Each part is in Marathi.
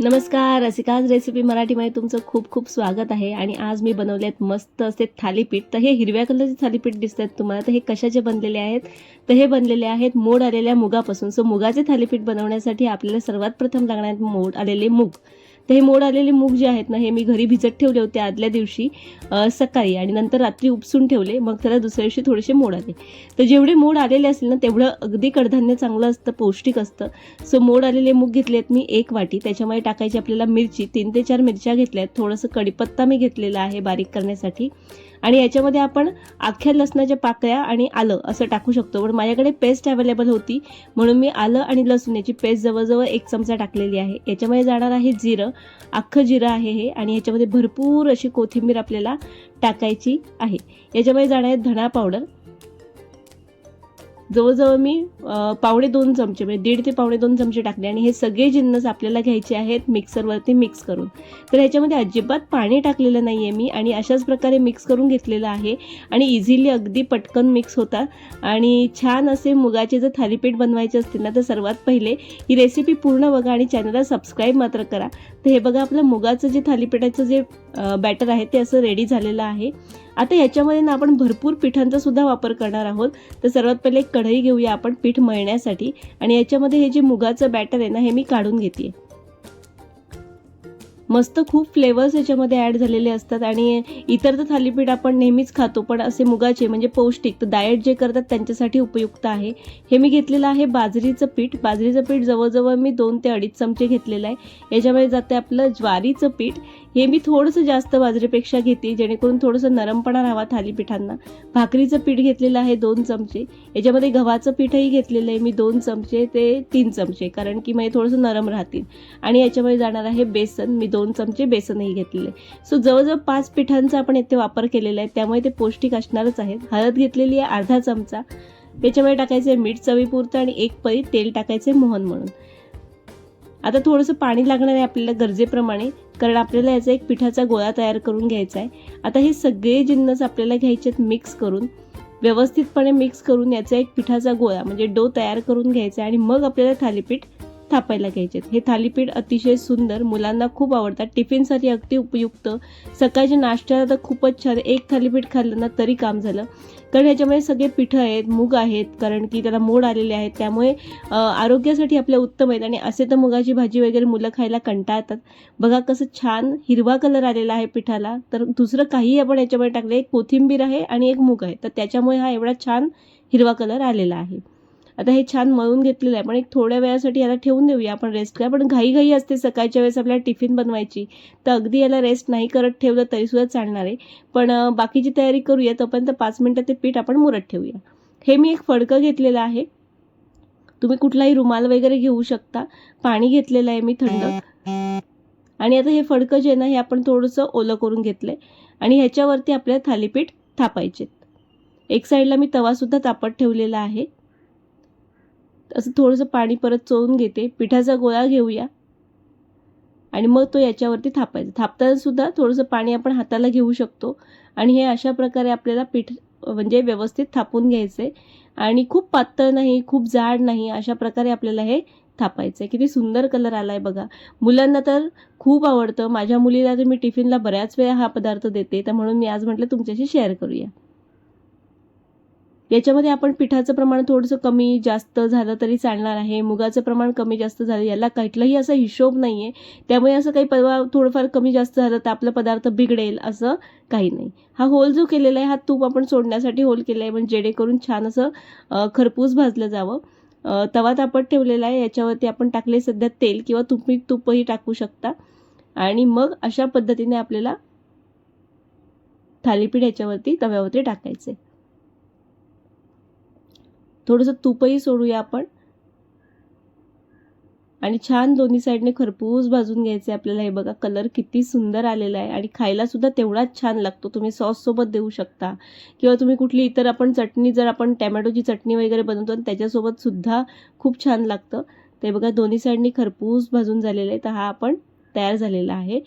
नमस्कार रसिकाज रेसिपी मराठीमध्ये तुमचं खूप खूप स्वागत आहे. आणि आज मी बनवले आहेत मस्त असे थालीपीठ. तर हे हिरव्या कलरचे थालीपीठ दिसत आहेत तुम्हाला. तर हे कशाचे बनलेले आहेत? तर हे बनलेले आहेत मोड आलेल्या मुगापासून. सो मुगाचे थालीपीठ बनवण्यासाठी आपल्याला सर्वात प्रथम लागणार आहेत मोड आलेले मूग. तर हे मोड आलेले मूग जे आहेत ना हे मी घरी भिजत ठेवले होते आदल्या दिवशी सकाळी आणि नंतर रात्री उपसून ठेवले. मग त्याला दुसऱ्या दिवशी थोडेसे मोड आले. तर जेवढे मोड आलेले असतील ना तेवढं अगदी कडधान्य चांगलं असतं पौष्टिक असतं. सो मोड आलेले मूग घेतले आहेत मी एक वाटी. त्याच्यामध्ये टाकायची आपल्याला मिरची तीन ते चार मिरच्या घेतल्या आहेत थोडंसं कढीपत्ता मी घेतलेला आहे बारीक करण्यासाठी. आणि याच्यामध्ये आपण अख्ख्या लसणाच्या पाकळ्या आणि आलं असं टाकू शकतो. पण माझ्याकडे पेस्ट अवेलेबल होती म्हणून मी आलं आणि लसूण याची पेस्ट जवळजवळ एक चमचा टाकलेली आहे. याच्यामध्ये जाणार आहे जिरं अख्खं जिरं आहे हे आणि याच्यामध्ये भरपूर अशी कोथिंबीर आपल्याला टाकायची आहे. याच्यामध्ये जाणार आहे धणा पावडर जवळजवळ मी पावणे दोन चमचे म्हणजे दीड ते पावणे दोन चमचे टाकले आणि हे सगळे जिन्नस आपल्याला घ्यायचे आहेत मिक्सरवरती मिक्स करून. तर ह्याच्यामध्ये अजिबात पाणी टाकलेलं नाही आहे मी आणि अशाच प्रकारे मिक्स करून घेतलेलं आहे आणि इझिली अगदी पटकन मिक्स होतात. आणि छान असे मुगाचे जर थालीपीठ बनवायचे असतील ना तर सर्वात पहिले ही रेसिपी पूर्ण बघा आणि चॅनलला सबस्क्राईब मात्र करा. तर हे बघा आपलं मुगाचं जे थालीपीठाचं जे बॅटर आहे ते असं रेडी झालेलं आहे. आता याच्यामध्ये ना आपण भरपूर पिठांचा सुद्धा वापर करणार आहोत. तर सर्वात पहिले एक कढई घेऊया आपण पीठ मळण्यासाठी आणि याच्यामध्ये हे जे मुगाचं बॅटर आहे ना हे मी काढून घेते. मस्त खूप फ्लेवर्स याच्यामध्ये ॲड झालेले असतात आणि इतर तर थालीपीठ आपण नेहमीच खातो पण असे मुगाचे म्हणजे पौष्टिक तर डाएट जे करतात त्यांच्यासाठी उपयुक्त आहे. हे मी घेतलेलं आहे बाजरीचं पीठ. बाजरीचं पीठ जवळजवळ मी दोन ते अडीच चमचे घेतलेलं आहे. याच्यामध्ये जाते आपलं ज्वारीचं पीठ. हे मी थोडंसं जास्त बाजरीपेक्षा घेते जेणेकरून थोडंसं नरमपणा राहावा थालीपीठांना भाकरीचं पीठ घेतलेलं आहे दोन चमचे. याच्यामध्ये गव्हाचं पीठही घेतलेलं आहे मी दोन चमचे ते तीन चमचे कारण की म्हणजे थोडंसं नरम राहतील. आणि याच्यामध्ये जाणार आहे बेसन मी दोन चमचे बेसनही घेतलेले सो जवळजवळ पाच पिठांचा आपण इथे वापर केलेला आहे त्यामुळे ते पौष्टिक असणारच आहेत. हळद घेतलेली आहे अर्धा चमचा. त्याच्यामध्ये टाकायचं आहे मीठ चवीपुरतं आणि एक पळी तेल टाकायचं आहे मोहन म्हणून. आता थोडंसं पाणी लागणार आहे आपल्याला गरजेप्रमाणे कारण आपल्याला याचा एक पिठाचा गोळा तयार करून घ्यायचा आहे. आता हे सगळे जिन्नस आपल्याला घ्यायचे आहेत मिक्स करून. व्यवस्थितपणे मिक्स करून याचा एक पिठाचा गोळा म्हणजे डो तयार करून घ्यायचा आहे आणि मग आपल्याला थालीपीठ थापायला घ्यायचे आहेत. हे थालीपीठ अतिशय सुंदर मुलांना खूप आवडतात. टिफिनसाठी अगदी उपयुक्त. सकाळच्या नाश्त्याला तर खूपच छान. एक थालीपीठ खाल्लं ना तरी काम झालं. कारण ह्याच्यामध्ये सगळे पिठं आहेत मूग आहेत कारण की त्याला मोड आलेले आहेत. त्यामुळे आरोग्यासाठी आपल्या उत्तम आहेत. आणि असे तर मुगाची भाजी वगैरे मुलं खायला कंटाळतात. बघा कसं छान हिरवा कलर आलेला आहे पिठाला. तर दुसरं काहीही आपण याच्यामध्ये टाकलं एक कोथिंबीर आहे आणि एक मूग आहे. तर त्याच्यामुळे हा एवढा छान हिरवा कलर आलेला आहे. आता हे छान मळून घेतलेलं आहे. पण एक थोड्या वेळासाठी याला ठेवून देऊया. आपण रेस्ट करा पण घाई घाई असते सकाळच्या वेळेस आपल्याला टिफिन बनवायची. तर अगदी याला रेस्ट नाही करत ठेवलं तरीसुद्धा चालणार आहे. पण बाकीची तयारी करूया. तोपर्यंत पाच मिनटं ते पीठ आपण मुरत ठेवूया. हे मी एक फडकं घेतलेलं आहे. तुम्ही कुठलाही रुमाल वगैरे घेऊ शकता. पाणी घेतलेलं आहे मी थंड. आणि आता हे फडकं जे आहे ना हे आपण थोडंसं ओलं करून घेतलं आहे आणि ह्याच्यावरती आपल्याला थालीपीठ थापायचे एक साईडला मी तवासुद्धा तापत ठेवलेला आहे. असं थोडंसं पाणी परत चोळून घेते. पिठाचा गोळा घेऊया. आणि मग तो याच्यावरती थापायचा. थापतानासुद्धा थोडंसं पाणी आपण हाताला घेऊ शकतो. आणि हे अशा प्रकारे आपल्याला पीठ म्हणजे व्यवस्थित थापून घ्यायचे आणि खूप पातळ नाही खूप जाड नाही अशा प्रकारे आपल्याला हे थापायचं आहे किती सुंदर कलर आला आहे बघा. मुलांना तर खूप आवडतं. माझ्या मुलीला तर मी टिफिनला बऱ्याच वेळा हा पदार्थ देते. तर म्हणून मी आज म्हटलं तुमच्याशी शेअर करूया. याच्यामध्ये आपण पिठाचं प्रमाण थोडंसं कमी जास्त झालं तरी चालणार आहे मुगाचं प्रमाण कमी जास्त झालं याला कुठलाही असा हिशोब नाही आहे त्यामुळे असं काही परवा थोडंफार कमी जास्त झालं तर आपला पदार्थ बिघडेल असं काही नाही. हा होल जो केलेला आहे हा तूप आपण सोडण्यासाठी होल केला आहे म्हणजे जेणेकरून छान असं खरपूस भाजलं जावं. तवा तापत ठेवलेला आहे याच्यावरती आपण टाकले सध्या तेल किंवा तुम्ही तूपही टाकू शकता. आणि मग अशा पद्धतीने आपल्याला थालीपीठ याच्यावरती तव्यावरती टाकायचे थोडंसं तूपही सोडूया आपण. आणि छान दोन्ही साईडने खरपूस भाजून घ्यायचे आपल्याला. हे बघा कलर किती सुंदर आलेला आहे. आणि खायला सुद्धा तेवढाच छान लागतो. तुम्ही सॉससोबत देऊ शकता. किंवा तुम्ही कुठली इतर आपण चटणी जर आपण टॅमॅटोची चटणी वगैरे बनवतो आणि त्याच्यासोबत सुद्धा खूप छान लागतं. ते बघा दोन्ही साईडनी खरपूस भाजून झालेलं आहे. तर हा आपण तयार झालेला आहे.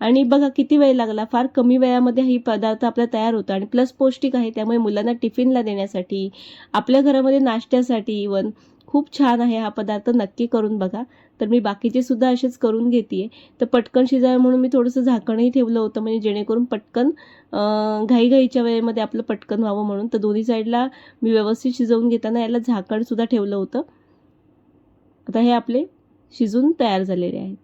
आणि बघा किती वेळ लागला. फार कमी वेळामध्ये ही पदार्थ आपला तयार होतो आणि प्लस पौष्टिक आहे त्यामुळे मुलांना टिफिनला देण्यासाठी आपल्या घरामध्ये नाश्त्यासाठी इवन खूप छान आहे हा पदार्थ नक्की करून बघा. तर मी बाकीचे सुद्धा असेच करून घेते तर पटकन शिजावे म्हणून मी थोडंसं झाकणही ठेवलं होतं म्हणजे जेणेकरून पटकन घाईघाईच्या वेळेमध्ये आपलं पटकन व्हावं म्हणून. तर दोन्ही साईडला मी व्यवस्थित शिजवून घेताना याला झाकणसुद्धा ठेवलं होतं. आता हे आपले शिजून तयार झालेले आहेत.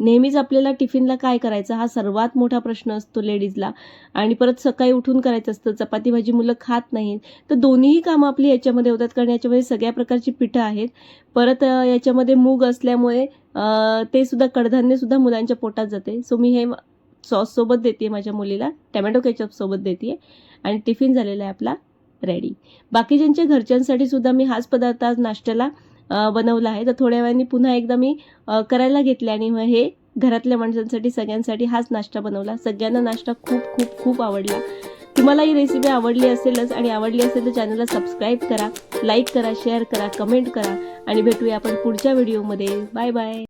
नेहमीच आपल्याला टिफिनला काय करायचं? हा सर्वात मोठा प्रश्न असतो लेडीजला. आणि परत सकाळी उठून करायचं असतं. चपाती भाजी मुलं खात नाहीत. तर दोन्हीही कामं आपली याच्यामध्ये होतात. कारण याच्यामध्ये सगळ्या प्रकारची पिठं आहेत. परत याच्यामध्ये मूग असल्यामुळे ते सुद्धा कडधान्यसुद्धा मुलांच्या पोटात जाते. सो मी हे सॉससोबत देते माझ्या मुलीला. टमॅटो केचपसोबत देते आणि टिफिन झालेला आहे आपला रेडी. बाकीच्यांच्या घरच्यांसाठी सुद्धा मी हाच पदार्थ आज नाश्त्याला बनवलं आहे. तर थोड्या वेळाने पुन्हा एकदा मी करायला घेतले आणि मग हे घरातल्या माणसांसाठी सगळ्यांसाठी हाच नाश्ता बनवला. सगळ्यांना नाश्ता खूप खूप खूप आवडला. तुम्हाला ही रेसिपी आवडली असेलच आणि आवडली असेल तर चॅनलला सबस्क्राईब करा लाईक करा शेअर करा कमेंट करा आणि भेटूया आपण पुढच्या व्हिडिओमध्ये बाय बाय